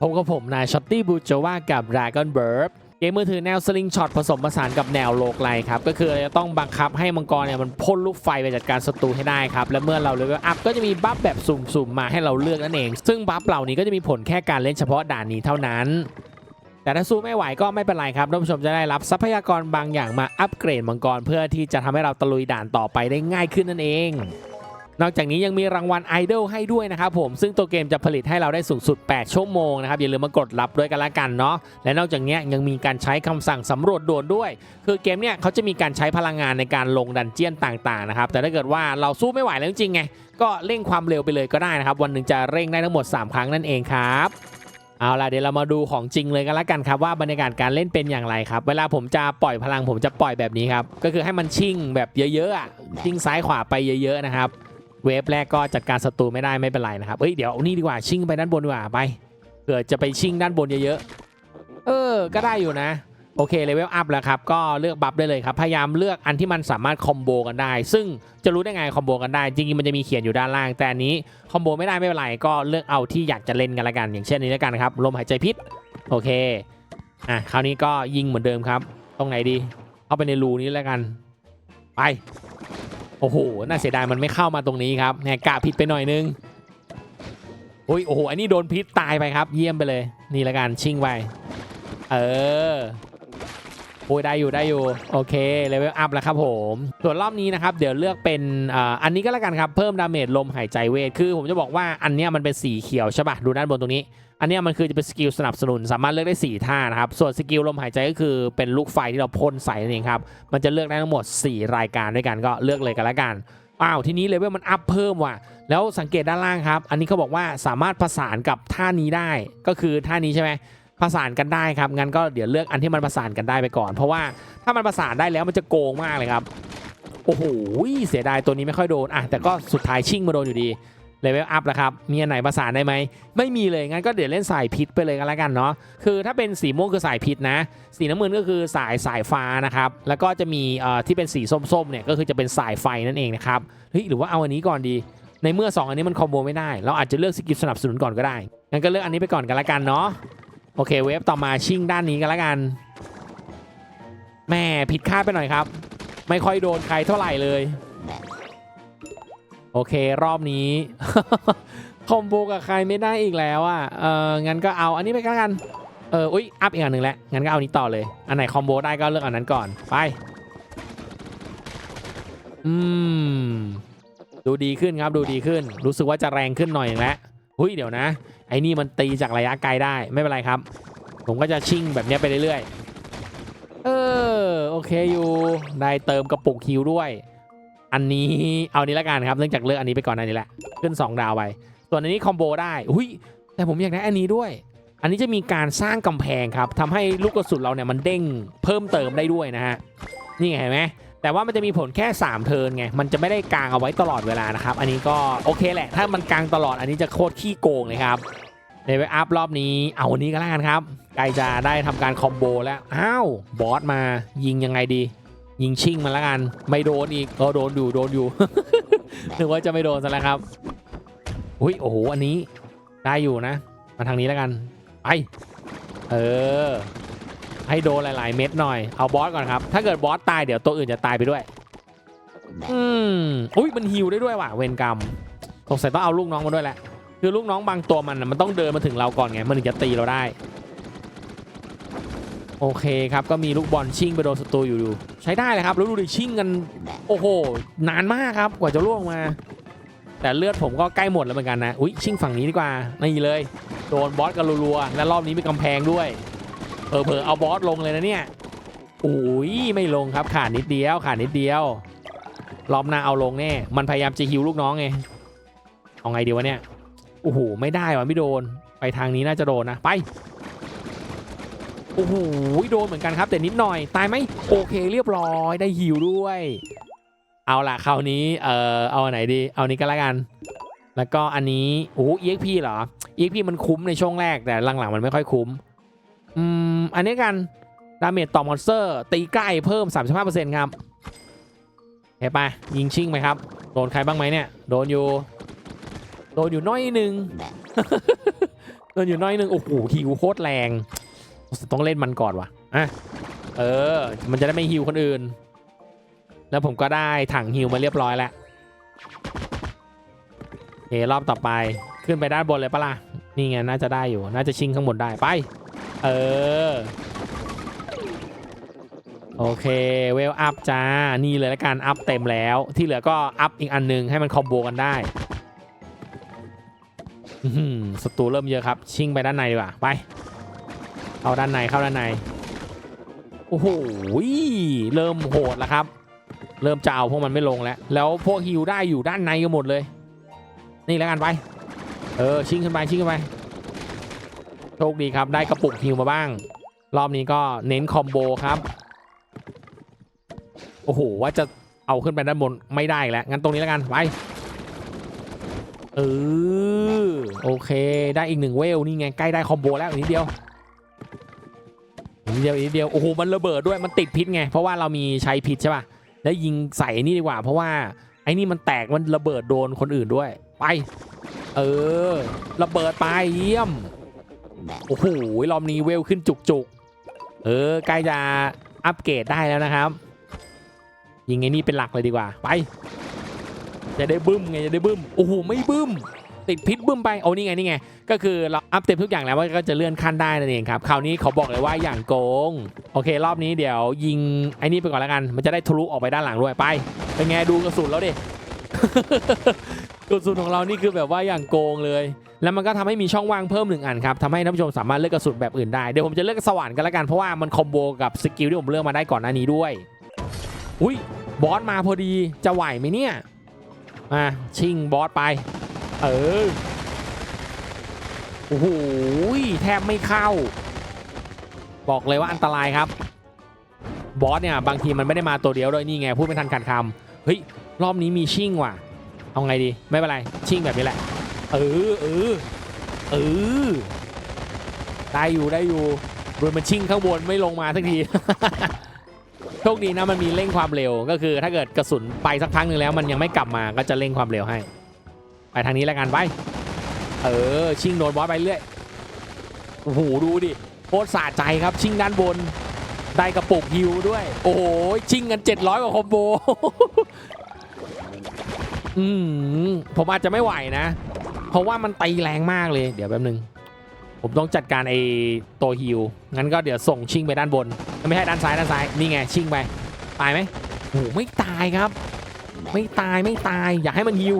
พบกับผมนายช็อตตี้บูจว่ากับ Dragon b i r d เกมมือถือแนวสลิงช็อตผสมผสานกับแนวโลกไลครับ ก็คือจะต้องบังคับให้มังกรเนี่ยมันพ่นลูกไฟไปจัดการศัตรูให้ได้ครับ และเมื่อเราเลเวลอัพก็จะมีบัฟแบบสุ่มๆ มาให้เราเลือกนั่นเอง ซึ่งบัฟเหล่านี้ก็จะมีผลแค่การเล่นเฉพาะด่านนี้เท่านั้น แต่ถ้าสู้ไม่ไหวก็ไม่เป็นไรครับท่านผู้ชมจะได้รับทรัพยากรบางอย่างมาอัปเกรดมังกรเพื่อที่จะทำให้เราตะลุยด่านต่อไปได้ง่ายขึ้นนั่นเอง นอกจากนี้ยังมีรางวัลไอดอลให้ด้วยนะครับผม ซึ่งตัวเกมจะผลิตให้เราได้สูงสุด 8 ชั่วโมงนะครับ อย่าลืมมากดรับด้วยกันละกันเนาะ และนอกจากนี้ยังมีการใช้คำสั่งสำรวจด่วนด้วย คือเกมเนี่ยเขาจะมีการใช้พลังงานในการลงดันเจียนต่างๆนะครับ แต่ถ้าเกิดว่าเราสู้ไม่ไหวแล้วจริงไง ก็เร่งความเร็วไปเลยก็ได้นะครับ วันหนึ่งจะเร่งได้ทั้งหมด 3 ครั้งนั่นเองครับเอาล่ะเดี๋ยวเรามาดูของจริงเลยกันละกันครับว่าบรรยากาศการเล่นเป็นอย่างไรครับ เวลาผมจะปล่อยพลังผมจะปล่อยแบบนี้ครับก็คือให้มันชิ่งแบบเยอะๆอะชิ่งซ้ายขวาไปเยอะ ๆนะครับ เวฟแรกก็จัดการศัตรูไม่ได้ไม่เป็นไรนะครับเอ้ยเดี๋ยวเอานี่ดีกว่าชิ่งไปด้านบนดีกว่าไปเผื่อจะไปชิ่งด้านบนเยอะๆเออ ก็ได้อยู่นะโอเคเลเวลอัพแล้วครับ ก็เลือกบัฟได้เลยครับ พยายามเลือกอันที่มันสามารถคอมโบกันได้ ซึ่งจะรู้ได้ไงคอมโบกันได้ จริงๆมันจะมีเขียนอยู่ด้านล่าง แต่อันนี้คอมโบไม่ได้ไม่เป็นไร ก็เลือกเอาที่อยากจะเล่นกันละกัน อย่างเช่นนี้แล้วกันครับ ลมหายใจพิษ โอเค อะ คราวนี้ก็ยิงเหมือนเดิมครับ ตรงไหนดี เข้าไปในรูนี้แล้วกัน ไป โอ้โห น่าเสียดายมันไม่เข้ามาตรงนี้ครับแหกกะผิดไปหน่อยนึงโอ้ยโอ้โห อันนี้โดนพิษตายไปครับ เยี่ยมไปเลย นี่ละกันชิงไป เออ โอ้ยได้อยู่ได้อยู่โอเคเลเวลอัพแล้วครับผมส่วนรอบนี้นะครับเดี๋ยวเลือกเป็นอันนี้ก็แล้วกันครับเพิ่มดาเมจลมหายใจเวทคือ ผมจะบอกว่าอันนี้มันเป็นสีเขียวใช่ป่ะดูด้านบนตรงนี้ อันนี้มันคือจะเป็นสกิลสนับสนุน สามารถเลือกได้4ท่านะครับส่วนสกิลลมหายใจก็คือเป็นลูกไฟที่เราพ่นใส่นั่นเองครับมันจะเลือกได้ทั้งหมด 4 รายการด้วยกันก็เลือกเลยกันละกันอ้าวทีนี้เลเวลมันอัพเพิ่มว่ะแล้วสังเกตด้านล่างครับ อันนี้เขาบอกว่าสามารถผสานกับท่านี้ได้ก็คือท่านี้ใช่ไหม ผสานกันได้ครับงั้นก็เดี๋ยวเลือกอันที่มันผสานกันได้ไปก่อน เพราะว่าถ้ามันผสานได้แล้วมันจะโกงมากเลยครับโอ้โหเสียดายตัวนี้ไม่ค่อยโดนอะแต่ก็สุดท้ายชิ่งมาโดนอยู่ดีเลเวลอัพแล้วครับ มีอันไหนประสานได้ไหม ไม่มีเลย งั้นก็เดี๋ยวเล่นสายพิษไปเลยกันแล้วกันเนาะ คือถ้าเป็นสีม่วงคือสายพิษนะ สีน้ำเงินก็คือสายสายฟ้านะครับ แล้วก็จะมีเอ่อที่เป็นสีส้มๆเนี่ยก็คือจะเป็นสายไฟนั่นเองนะครับ เฮ้ยหรือว่าเอาอันนี้ก่อนดี ในเมื่อ 2 อันนี้มันคอมโบไม่ได้ เราอาจจะเลือกสกิลสนับสนุนก่อนก็ได้ งั้นก็เลือกอันนี้ไปก่อนกันละกันเนาะ โอเคเวฟต่อมาชิ่งด้านนี้กันละกันแม่ผิดคาดไปหน่อยครับ ไม่ค่อยโดนใครเท่าไหร่เลย โอเครอบนี้ คอมโบกับใครไม่ได้อีกแล้วอะเอองั้นก็เอาอันนี้ไปกันละกันเอออุ้ยอัพอีกอันหนึ่งแล้วงั้นก็เอานี้ต่อเลย อันไหนคอมโบได้ก็เลือกอันนั้นก่อนไปอืมดูดีขึ้นครับดูดีขึ้น รู้สึกว่าจะแรงขึ้นหน่อยแล้ว หุ้ยเดี๋ยวนะ ไอ้นี่มันตีจากระยะไกลได้ไม่เป็นไรครับ ผมก็จะชิ่งแบบนี้ไปเรื่อยๆ เออโอเคอยู่ ได้เติมกระปุกฮิวด้วย อันนี้เอานี้ละกันครับเนื่องจากเลือกอันนี้ไปก่อนอันนี้แหละ ขึ้น 2 ดาวไป ส่วนอันนี้คอมโบได้อุ้ยแต่ผมอยากได้อันนี้ด้วย อันนี้จะมีการสร้างกำแพงครับทำให้ลูกกระสุนเราเนี่ยมันเด้งเพิ่มเติมได้ด้วยนะฮะ นี่ไงเห็นไหม แต่ว่ามันจะมีผลแค่ 3 เทิร์นไง มันจะไม่ได้กางเอาไว้ตลอดเวลานะครับ อันนี้ก็โอเคแหละ ถ้ามันกางตลอดอันนี้จะโคตรขี้โกงเลยครับเลเวอัพรอบนี้เอาวันนี้ก็แล้วกันครับใกล้จะได้ทำการคอมโบแล้ว อ้าว บอสมายิงยังไงดี ยิงชิ่งมันแล้วกัน ไม่โดนอีกเออโดนอยู่โดนอยู่นึกว่าจะไม่โดนซะแล้วครับอุ้ยโอ้โหอันนี้ได้อยู่นะ มาทางนี้แล้วกันไปเออ ให้โดนหลาย ๆ เม็ดหน่อย เอาบอสก่อนครับ ถ้าเกิดบอสตายเดี๋ยวตัวอื่นจะตายไปด้วย อืมอุ้ยมันฮิวได้ด้วยว่ะเวรกรรมสงสัยต้องเอาลูกน้องมาด้วยแหละคือลูกน้องบางตัวมันมันต้องเดินมาถึงเราก่อนไงมันถึงจะตีเราได้ โอเคครับก็มีลูกบอลชิ่งไปโดนศัตรูอยู่ดูใช้ได้เลยครับแล้วดูดิชิ่งกันโอ้โห นานมากครับกว่าจะล่วงมา แต่เลือดผมก็ใกล้หมดแล้วเหมือนกันนะอุ้ยชิ่งฝั่งนี้ดีกว่านี่เลย โดนบอสกันรัวๆและรอบนี้มีกำแพงด้วย เผลอๆเอาบอสลงเลยนะเนี่ยโอ้ยไม่ลงครับขาดนิดเดียวขาดนิดเดียวรอบหน้าเอาลงแน่ มันพยายามจะฮิวลูกน้องไง เอาไงดีวะเนี่ย โอ้โห ไม่ได้วะไม่โดน ไปทางนี้น่าจะโดนนะ ไป โอ้โห โดนเหมือนกันครับ แต่นิดหน่อย ตายไหม โอเคเรียบร้อย ได้ฮิวด้วย เอาล่ะคราวนี้ เออเอาอันไหนดี เอานี้ก็แล้วกัน แล้วก็อันนี้ โอ้โห EXP เหรอ EXP มันคุ้มในช่วงแรก แต่หลังๆมันไม่ค่อยคุ้ม อืม อันนี้กัน ดาเมจต่อมอนสเตอร์ ตีใกล้เพิ่ม 35%ครับเห็นปะยิงชิ่งไหมครับ โดนใครบ้างไหมเนี่ย โดนอยู่ โดนอยู่น้อยหนึ่งเดินอยู่น้อยหนึงโอ้โหฮิวโคตรแรงต้องเล่นมันก่อนว่ะอะเออ มันจะได้ไม่ฮิวคนอื่น แล้วผมก็ได้ถังฮิวมาเรียบร้อยแล้วโอเครอบต่อไปขึ้นไปด้านบนเลยปะล่ะ นี่ไงน่าจะได้อยู่ น่าจะชิงข้างบนได้ไป เออ โอเค เวลอัพจ้า นี่เลยละกัน อัพเต็มแล้ว ที่เหลือก็อัพอีกอันหนึงให้มันคอมโบกันได้ศัตรูเริ่มเยอะครับ ชิงไปด้านในดีกว่า ไปเข้าด้านในเข้าด้านใน โอ้โห เริ่มโหดแล้วครับ เริ่มจะเอาพวกมันไม่ลงแล้ว แล้วพวกฮิวได้อยู่ด้านในกันหมดเลย นี่แล้วกันไป เออ ชิงขึ้นไป ชิงขึ้นไป โชคดีครับได้กระปุกฮิวมาบ้าง รอบนี้ก็เน้นคอมโบครับ โอ้โหว่าจะเอาขึ้นไปด้านบนไม่ได้อีกแล้ว งั้นตรงนี้แล้วกัน ไปเออโอเค ได้อีกหนึ่งเวลนี่ไงใกล้ได้คอมโบแล้วอีกนิดเดียวอีกนิดเดียวอีกนิดเดียวโอ้โหมันระเบิดด้วยมันติดพิษไงเพราะว่าเรามีใช้พิษใช่ป่ะแล้วยิงใส่นี่ดีกว่า เพราะว่าไอ้นี่มันแตกมันระเบิดโดนคนอื่นด้วย ไป เออ ระเบิดไปเยี่ยม โอ้โหรอบนี้เวลขึ้นจุกๆ เออใกล้จะอัปเกรดได้แล้วนะครับ ยิงไอ้นี่เป็นหลักเลยดีกว่า ไป จะได้บึ้มไงจะได้บึ้มโอ้โหไม่บึ้ม ติดพิษบึ้มไปโอ้นี่ไงนี่ไง ก็คือเราอัพเต็มทุกอย่างแล้วว่าก็จะเลื่อนขั้นได้นั่นเองครับคราวนี้เขาบอกเลยว่าอย่างโกง โอเค รอบนี้เดี๋ยวยิงไอ้นี่ไปก่อนแล้วกัน มันจะได้ทะลุออกไปด้านหลังด้วยไปเป็นไงดูกระสุนแล้วดิกระสุนของเรานี่คือแบบว่าอย่างโกงเลย แล้วมันก็ทำให้มีช่องว่างเพิ่มหนึ่งอันครับทำให้ท่านผู้ชมสามารถเลือกกระสุนแบบอื่นได้เดี๋ยวผมจะเลือกสว่านกันแล้วกันเพราะว่ามันคอมโบกับสกิลที่ผมเลือกมาได้ก่อนหน้านี้ด้วยอุ้ยบอสมาพอดีจะไหวไหมเนี่ยมาชิงบอสไป เออโอ้โหแทบไม่เข้า บอกเลยว่าอันตรายครับ บอสเนี่ยบางทีมันไม่ได้มาตัวเดียวด้วยนี่ไงพูดไม่ทันขาดคำเฮ้ยรอบนี้มีชิงว่ะ เอาไงดีไม่เป็นไรชิงแบบนี้แหละ เออเออเออได้อยู่ได้อยู่โดยมันชิ่งข้างบนไม่ลงมาสักที โชคดีนะมันมีเร่งความเร็วก็คือ ถ้าเกิดกระสุนไปสักพักหนึ่งแล้ว มันยังไม่กลับมาก็จะเร่งความเร็วให้ ไปทางนี้แล้วกันไป เออ ชิงโดนบอสไปเรื่อยโอ้โหดูดิโคตรสะใจครับชิงด้านบน ได้กระปุกฮิวด้วย โอ้โหชิงกัน 700กว่าคอมโบอืมผมอาจจะไม่ไหวนะ เพราะว่ามันตีแรงมากเลยเดี๋ยวแป๊บนึง ผมต้องจัดการไอ้ตัวฮิวงั้นก็เดี๋ยวส่งชิงไปด้านบน ไม่ใช่ด้านซ้ายด้านซ้ายนี่ไงชิงไปตายไหมโอ้ไม่ตายครับ ไม่ตายไม่ตายอยากให้มันฮิว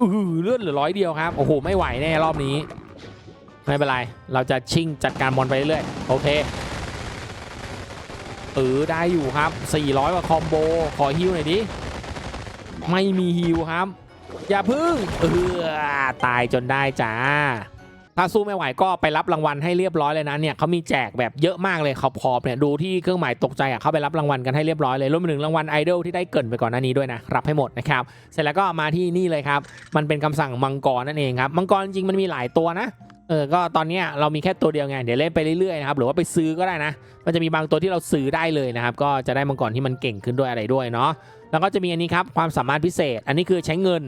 อือเลือดเหลือร้อยเดียวครับโอ้โหไม่ไหวแน่รอบนี้ ไม่เป็นไร เราจะชิงจัดการบอลไปเรื่อยโอเคเออได้อยู่ครับ 400กว่าคอมโบ ขอฮิวหน่อยดิ ไม่มีฮิวครับ อย่าพึ่งเออตายจนได้จ้า ถ้าสู้ไม่ไหวก็ไปรับรางวัลให้เรียบร้อยเลยนะเนี่ยเขามีแจกแบบเยอะมากเลยเขาพอบเนี่ยดูที่เครื่องหมายตกใจอะเขาไปรับรางวัลกันให้เรียบร้อยเลยรวมไปถึงรางวัลไอดอลที่ได้เกินไปก่อนหน้านี้ด้วยนะรับให้หมดนะครับเสร็จแล้วก็มาที่นี่เลยครับมันเป็นคำสั่งมังกรนั่นเองครับมังกรจริงๆมันมีหลายตัวนะเออ ก็ตอนนี้เรามีแค่ตัวเดียวไง เดี๋ยวเล่นไปเรื่อยๆนะครับ หรือว่าไปซื้อก็ได้นะ มันจะมีบางตัวที่เราซื้อได้เลยนะครับ ก็จะได้มังกรที่มันเก่งขึ้นด้วยอะไรด้วยเนาะ แล้วก็จะมีอันนี้ครับ ความสามารถพิเศษ อันนี้คือใช้เงิน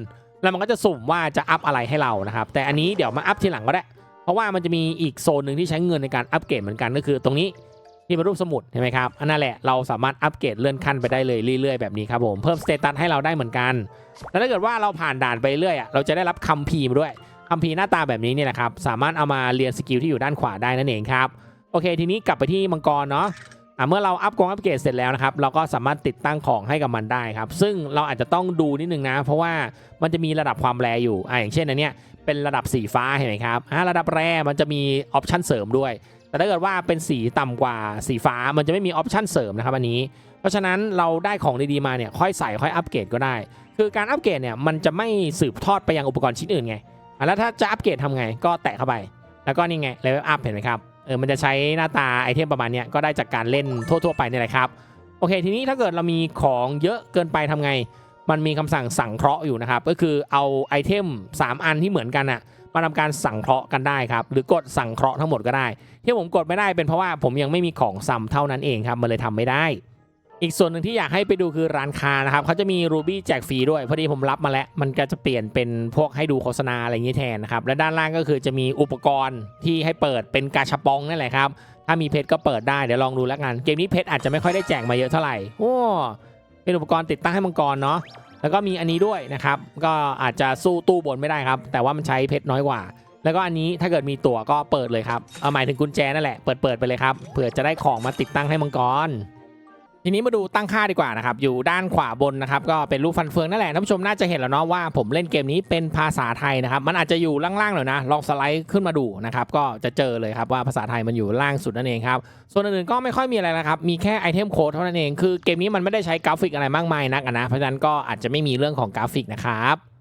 แล้วมันก็จะสุ่มว่าจะอัพอะไรให้เรานะครับ แต่อันนี้เดี๋ยวมาอัพทีหลังก็ได้ เพราะว่ามันจะมีอีกโซนหนึ่งที่ใช้เงินในการอัปเกรดเหมือนกันก็คือตรงนี้ที่เป็นรูปสมุดใช่ไหมครับอันนั้นแหละเราสามารถอัปเกรดเลื่อนขั้นไปได้เลยเรื่อยๆแบบนี้ครับผมเพิ่มสเตตัสให้เราได้เหมือนกันแล้วถ้าเกิดว่าเราผ่านด่านไปเรื่อยอะเราจะได้รับคัมภีร์มาด้วยคัมภีร์หน้าตาแบบนี้เนี่ยนะครับสามารถเอามาเรียนสกิลที่อยู่ด้านขวาได้นั่นเองครับโอเค ทีนี้กลับไปที่มังกรเนาะ อะเมื่อเราอัพกองอัปเกรดเสร็จแล้วนะครับเราก็สามารถติดตั้งของให้กับมันได้ครับ ซึ่งเราอาจจะต้องดูนิดนึงนะ เพราะว่ามันจะมีระดับความแรงอยู่อะอย่างเช่นอันเนี้ยเป็นระดับสีฟ้าเห็นไหมครับอ่าระดับแรมันจะมีออปชันเสริมด้วย แต่ถ้าเกิดว่าเป็นสีต่ำกว่าสีฟ้ามันจะไม่มีออปชันเสริมนะครับอันนี้ เพราะฉะนั้นเราได้ของดีๆมาเนี่ยค่อยใส่ค่อยอัปเกรดก็ได้ คือการอัปเกรดเนี่ยมันจะไม่สืบทอดไปยังอุปกรณ์ชิ้นอื่นไงอะแล้วถ้าจะอัปเกรดทำไงก็แตะเข้าไป แล้วก็นี่ไงเลเวลอัพเห็นไหมครับ เออมันจะใช้หน้าตาไอเทมประมาณนี้ก็ได้จากการเล่นทั่ว ๆ ไปนี่แหละครับ โอเค ทีนี้ถ้าเกิดเรามีของเยอะเกินไปทำไง มันมีคำสั่งสั่งเคราะห์อยู่นะครับ ก็คือเอาไอเทม 3 อันที่เหมือนกันอะมาทำการสั่งเคราะห์กันได้ครับหรือกดสั่งเคราะห์ทั้งหมดก็ได้ ที่ผมกดไม่ได้เป็นเพราะว่าผมยังไม่มีของซ้ำเท่านั้นเองครับมันเลยทำไม่ได้ อีกส่วนหนึ่งที่อยากให้ไปดูคือร้านค้านะครับเขาจะมีรูบี้แจกฟรีด้วย พอดีผมรับมาแล้ว มันก็จะเปลี่ยนเป็นพวกให้ดูโฆษณาอะไรอย่างนี้แทนนะครับ และด้านล่างก็คือจะมีอุปกรณ์ที่ให้เปิดเป็นกาชาปองนั่นแหละครับ ถ้ามีเพชรก็เปิดได้เดี๋ยวลองดูแล้วกัน เกมนี้เพชรอาจจะไม่ค่อยได้แจกมาเยอะเท่าไหร่โอ้เป็นอุปกรณ์ติดตั้งให้มังกรเนาะแล้วก็มีอันนี้ด้วยนะครับก็อาจจะสู้ตู้บนไม่ได้ครับ แต่ว่ามันใช้เพชรน้อยกว่า แล้วก็อันนี้ถ้าเกิดมีตั๋วก็เปิดเลยครับเอาหมายถึงกุญแจนั่นแหละเปิดเปิดไปเลยครับเผื่อจะได้ของมาติดตั้งให้มังกร ทีนี้มาดูตั้งค่าดีกว่านะครับอยู่ด้านขวาบนนะครับก็เป็นรูปฟันเฟืองนั่นแหละท่านผู้ชมน่าจะเห็นแล้วเนาะว่าผมเล่นเกมนี้เป็นภาษาไทยนะครับมันอาจจะอยู่ล่างๆหน่อยนะลองสไลด์ขึ้นมาดูนะครับก็จะเจอเลยครับว่าภาษาไทยมันอยู่ล่างสุดนั่นเองครับส่วนอื่นๆก็ไม่ค่อยมีอะไรนะครับมีแค่ไอเทมโค้ดเท่านั้นเองคือเกมนี้มันไม่ได้ใช้กราฟิกอะไรมากมายนักนะเพราะฉะนั้นก็อาจจะไม่มีเรื่องของกราฟิกนะครับ